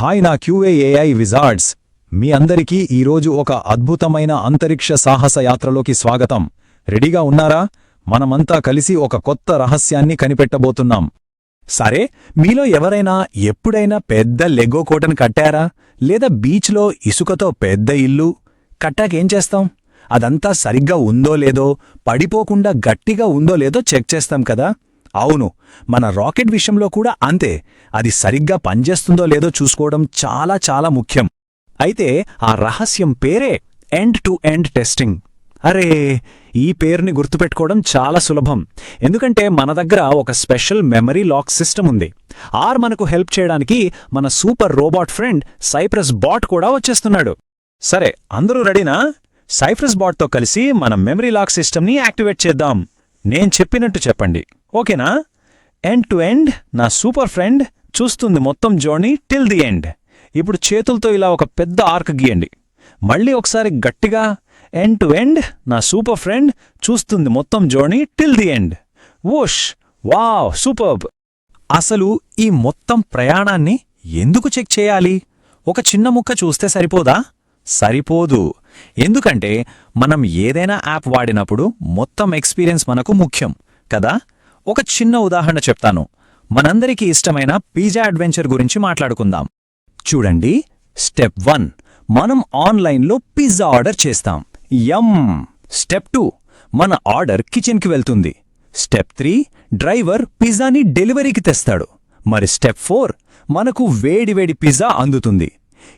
Hi నా క్యూఏఏఐ విజార్డ్స్. మీ అందరికీ ఈరోజు ఒక అద్భుతమైన అంతరిక్ష సాహస యాత్రలోకి స్వాగతం. రెడీగా ఉన్నారా? మనమంతా కలిసి ఒక కొత్త రహస్యాన్ని కనిపెట్టబోతున్నాం. సరే మీలో ఎవరైనా ఎప్పుడైనా పెద్ద లెగో కోటను కట్టారా? లేదా బీచ్లో ఇసుకతో పెద్ద ఇల్లు? కట్టాకేం చేస్తాం? అదంతా సరిగ్గా ఉందో లేదో పడిపోకుండా గట్టిగా ఉందో లేదో చెక్ చేస్తాం కదా? అవును మన రాకెట్ విషయంలో కూడా అంతే. అది సరిగ్గా పనిచేస్తుందో లేదో చూసుకోవడం చాలా చాలా ముఖ్యం. అయితే ఆ రహస్యం పేరే ఎండ్ టు ఎండ్ టెస్టింగ్. అరే ఈ పేరుని గుర్తుపెట్టుకోవడం చాలా సులభం. ఎందుకంటే మన దగ్గర ఒక స్పెషల్ మెమరీ లాక్ సిస్టమ్ ఉంది. ఆర్ మనకు హెల్ప్ చేయడానికి మన super robot friend Cypress bot కూడా వచ్చేస్తున్నాడు. సరే అందరూ రెడీనా? సైప్రస్ బాట్తో కలిసి మన మెమరీ లాక్ సిస్టమ్ని యాక్టివేట్ చేద్దాం. నేను చెప్పినట్టు చెప్పండి. ఓకేనా? ఎండ్ టు ఎండ్ నా సూపర్ ఫ్రెండ్ చూస్తుంది మొత్తం జోర్నీ టిల్ ది ఎండ్ ఇప్పుడు చేతులతో ఇలా ఒక పెద్ద ఆర్క్ గీయండి. మళ్ళీ ఒకసారి గట్టిగా ఎండ్ టు ఎండ్ నా సూపర్ ఫ్రెండ్ చూస్తుంది మొత్తం జోర్నీ టిల్ ది ఎండ్ ఓష్ వావ్ సూపర్బ్ అసలు ఈ మొత్తం ప్రయాణాన్ని ఎందుకు చెక్ చేయాలి? ఒక చిన్న ముక్క చూస్తే సరిపోదా? సరిపోదు. ఎందుకంటే మనం ఏదైనా యాప్ వాడినప్పుడు మొత్తం ఎక్స్పీరియన్స్ మనకు ముఖ్యం కదా? ఒక చిన్న ఉదాహరణ చెప్తాను. మనందరికీ ఇష్టమైన పిజ్జా అడ్వెంచర్ గురించి మాట్లాడుకుందాం. చూడండి స్టెప్ వన్. మనం ఆన్లైన్లో పిజ్జా ఆర్డర్ చేస్తాం. యమ్! Step two. మన ఆర్డర్ కిచెన్కి వెళ్తుంది. Step three. డ్రైవర్ పిజ్జాని డెలివరీకి తెస్తాడు. మరి స్టెప్ ఫోర్. మనకు వేడివేడి పిజ్జా అందుతుంది.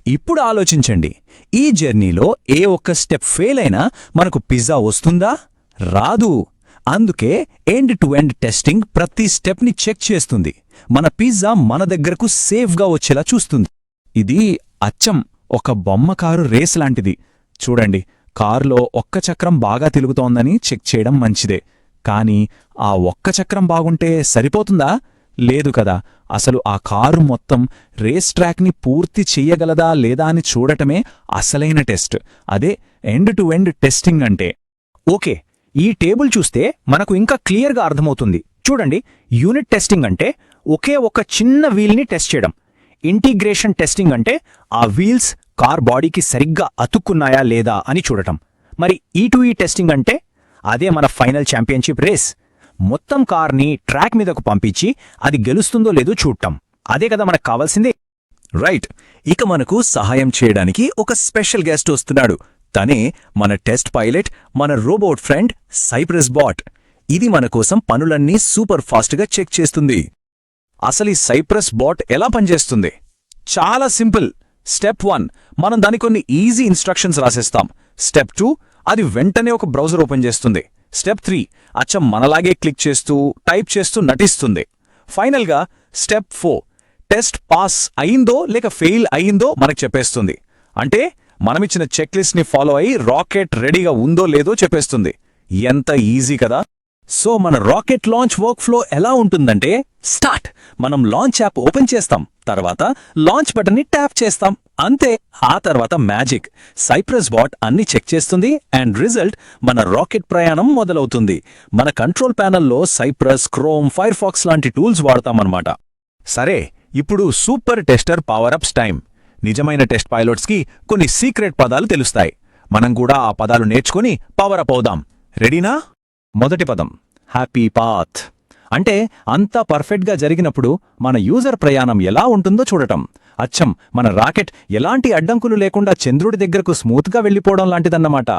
ఇప్పుడు ఆలోచించండి. ఈ జర్నీలో ఏ ఒక్క స్టెప్ ఫెయిల్ అయినా మనకు పిజ్జా వస్తుందా? రాదు. అందుకే ఎండ్ టు ఎండ్ టెస్టింగ్ ప్రతి స్టెప్ని చెక్ చేస్తుంది. మన పిజ్జా మన దగ్గరకు సేఫ్గా వచ్చేలా చూస్తుంది. ఇది అచ్చం ఒక బొమ్మ కారు రేస్ లాంటిది. చూడండి కారులో ఒక్క చక్రం బాగా తిరుగుతోందని చెక్ చేయడం మంచిదే. కానీ ఆ ఒక్క చక్రం బాగుంటే సరిపోతుందా? లేదు కదా. అసలు ఆ కారు మొత్తం రేస్ ట్రాక్ని పూర్తి చెయ్యగలదా లేదా అని చూడటమే అసలైన టెస్ట్ అదే ఎండ్ టు ఎండ్ టెస్టింగ్ అంటే. ఓకే ఈ టేబుల్ చూస్తే మనకు ఇంకా క్లియర్గా అర్థమవుతుంది. చూడండి యూనిట్ టెస్టింగ్ అంటే ఒకే ఒక చిన్న వీల్ని టెస్ట్ చేయడం. ఇంటిగ్రేషన్ టెస్టింగ్ అంటే ఆ వీల్స్ కార్ బాడీకి సరిగ్గా అతుక్కున్నాయా లేదా అని చూడటం. మరి ఈ టు ఈ టెస్టింగ్ అంటే అదే మన ఫైనల్ ఛాంపియన్షిప్ రేస్. మొత్తం కార్ని ట్రాక్ మీదకు పంపించి అది గెలుస్తుందో లేదో చూడటం. అదే కదా మనకు కావాల్సిందే. రైట్. ఇక మనకు సహాయం చేయడానికి ఒక స్పెషల్ గెస్ట్ వస్తున్నాడు. తనే మన టెస్ట్ పైలట్ మన రోబోట్ ఫ్రెండ్ సైప్రస్ బాట్. ఇది మన కోసం పనులన్నీ సూపర్ ఫాస్ట్గా చెక్ చేస్తుంది. అసలు ఈ సైప్రస్ బాట్ ఎలా పనిచేస్తుంది? చాలా సింపుల్. స్టెప్ వన్ మనం దాని కొన్ని ఈజీ ఇన్స్ట్రక్షన్స్ రాసేస్తాం. స్టెప్ టూ అది వెంటనే ఒక బ్రౌజర్ ఓపెన్ చేస్తుంది. స్టెప్ త్రీ అచ్చం మనలాగే క్లిక్ చేస్తూ టైప్ చేస్తూ నటిస్తుంది. ఫైనల్గా స్టెప్ ఫోర్ టెస్ట్ పాస్ అయిందో లేక ఫెయిల్ అయిందో మనకు చెప్పేస్తుంది. అంటే మనమిచ్చిన చెక్లిస్ట్ని ఫాలో అయి రాకెట్ రెడీగా ఉందో లేదో చెప్పేస్తుంది. ఎంత ఈజీ కదా. సో మన రాకెట్ లాంచ్ వర్క్ ఫ్లో ఎలా ఉంటుందంటే స్టార్ట్! మనం లాంచ్ యాప్ ఓపెన్ చేస్తాం. తర్వాత లాంచ్ బటన్ని ట్యాప్ చేస్తాం. అంతే! ఆ తర్వాత మ్యాజిక్. సైప్రస్ బాట్ అన్ని చెక్ చేస్తుంది అండ్ రిజల్ట్ మన రాకెట్ ప్రయాణం మొదలవుతుంది. మన కంట్రోల్ ప్యానల్లో సైప్రస్ క్రోమ్ ఫైర్ ఫాక్స్ లాంటి టూల్స్ వాడతామన్నమాట. సరే ఇప్పుడు super tester power ups time. నిజమైన టెస్ట్ పైలట్స్కి కొన్ని సీక్రెట్ పదాలు తెలుస్తాయి. మనం కూడా ఆ పదాలు నేర్చుకుని పవర్ అప్ అవుదాం. రెడీనా మొదటి పదం. హ్యాపీ పాత్ అంటే అంతా పర్ఫెక్ట్గా జరిగినప్పుడు మన యూజర్ ప్రయాణం ఎలా ఉంటుందో చూడటం. అచ్చం మన రాకెట్ ఎలాంటి అడ్డంకులు లేకుండా చంద్రుడి దగ్గరకు స్మూత్గా వెళ్ళిపోవడం లాంటిదన్నమాట.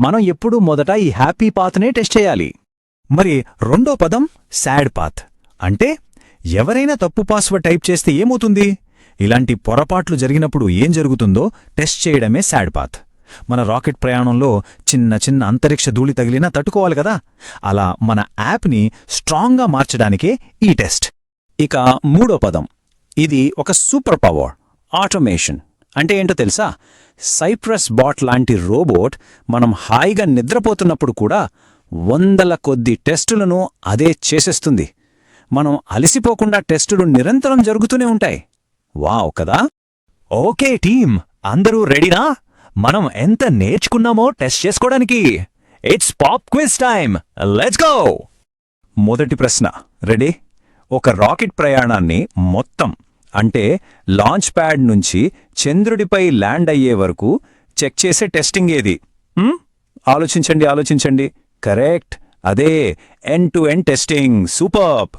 మనం ఎప్పుడూ మొదట ఈ హ్యాపీ పాత్నే టెస్ట్ చేయాలి. మరి రెండో పదం సాడ్ పాత్ అంటే ఎవరైనా తప్పు పాస్వర్డ్ టైప్ చేస్తే ఏమవుతుంది? ఇలాంటి పొరపాట్లు జరిగినప్పుడు ఏం జరుగుతుందో టెస్ట్ చేయడమే శాడ్ పాత్. మన రాకెట్ ప్రయాణంలో చిన్న చిన్న అంతరిక్ష ధూళి తగిలినా తట్టుకోవాలి కదా? అలా మన యాప్ని స్ట్రాంగ్గా మార్చడానికే ఈ టెస్ట్. ఇక మూడో పదం. ఇది ఒక సూపర్ పవర్ ఆటోమేషన్. అంటే ఏంటో తెలుసా? సైప్రస్ బాట్ లాంటి రోబోట్ మనం హాయిగా నిద్రపోతున్నప్పుడు కూడా వందల కొద్ది టెస్టులను అదే చేసేస్తుంది. మనం అలసిపోకుండా టెస్టులు నిరంతరం జరుగుతూనే ఉంటాయి. వావ్ కదా? ఓకే టీమ్ అందరూ రెడీనా? మనం ఎంత నేర్చుకున్నామో టెస్ట్ చేసుకోవడానికి. It's pop quiz time let's go మొదటి ప్రశ్న. రెడీ ఒక రాకెట్ ప్రయాణాన్ని మొత్తం అంటే లాంచ్ ప్యాడ్ నుంచి చంద్రుడిపై ల్యాండ్ అయ్యే వరకు చెక్ చేసే టెస్టింగ్ ఏది? ఆలోచించండి ఆలోచించండి. కరెక్ట్ అదే end to end testing superb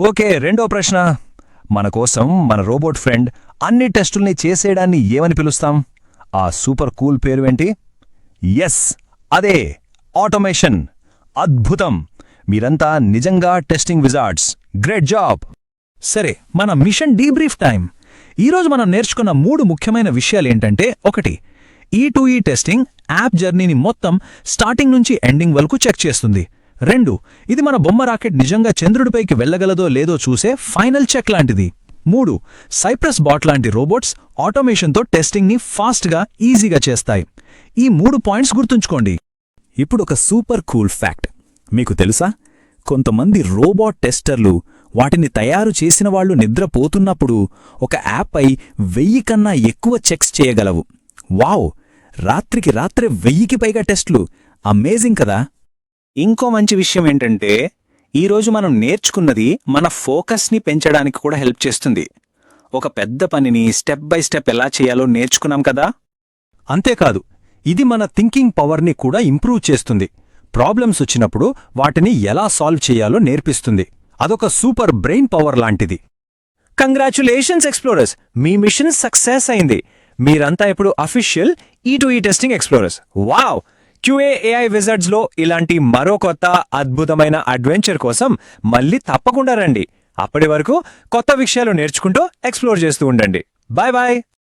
okay రెండో ప్రశ్న. మన కోసం మన రోబోట్ ఫ్రెండ్ అన్ని టెస్టుల్ని చేసేయడాన్ని ఏమని పిలుస్తాం? ఆ సూపర్ కూల్ పేరు ఏంటి? ఎస్ అదే ఆటోమేషన్. అద్భుతం. మీరంతా నిజంగా టెస్టింగ్ విజార్డ్స్. Great job. సరే మన మిషన్ డీబ్రీఫ్ టైం ఈరోజు మనం నేర్చుకున్న మూడు ముఖ్యమైన విషయాలేంటంటే ఒకటి ఈ టు ఈ టెస్టింగ్ యాప్ జర్నీని మొత్తం స్టార్టింగ్ నుంచి ఎండింగ్ వరకు చెక్ చేస్తుంది. రెండు ఇది మన బొమ్మ రాకెట్ నిజంగా చంద్రుడిపైకి వెళ్ళగలదో లేదో చూసే ఫైనల్ చెక్ లాంటిది. మూడు సైప్రస్ బాట్ లాంటి రోబోట్స్ ఆటోమేషన్తో టెస్టింగ్ని ఫాస్ట్గా ఈజీగా చేస్తాయి. ఈ మూడు పాయింట్స్ గుర్తుంచుకోండి. ఇప్పుడు ఒక సూపర్ కూల్ ఫ్యాక్ట్. మీకు తెలుసా? కొంతమంది రోబోట్ టెస్టర్లు వాటిని తయారు చేసిన వాళ్ళు నిద్రపోతున్నప్పుడు ఒక యాప్పై వెయ్యి కన్నా ఎక్కువ చెక్స్ చేయగలవు. వావ్! రాత్రికి రాత్రే వెయ్యికి పైగా టెస్ట్లు. అమేజింగ్ కదా? ఇంకో మంచి విషయం ఏంటంటే ఈరోజు మనం నేర్చుకున్నది మన ఫోకస్ని పెంచడానికి కూడా హెల్ప్ చేస్తుంది. ఒక పెద్ద పనిని స్టెప్ బై స్టెప్ ఎలా చేయాలో నేర్చుకున్నాం కదా? అంతేకాదు ఇది మన థింకింగ్ పవర్ని కూడా ఇంప్రూవ్ చేస్తుంది. ప్రాబ్లమ్స్ వచ్చినప్పుడు వాటిని ఎలా సాల్వ్ చేయాలో నేర్పిస్తుంది. అదొక సూపర్ బ్రెయిన్ పవర్ లాంటిది. కంగ్రాచులేషన్స్ ఎక్స్ప్లోరర్స్ మీ మిషన్ సక్సెస్ అయింది. మీరంతా ఇప్పుడు official E to E testing explorers wow! QA AI విజర్డ్స్లో ఇలాంటి మరో కొత్త అద్భుతమైన అడ్వెంచర్ కోసం మళ్ళీ తప్పకుండా రండి. అప్పటి వరకు కొత్త విషయాలు నేర్చుకుంటూ ఎక్స్ప్లోర్ చేస్తూ ఉండండి. Bye bye!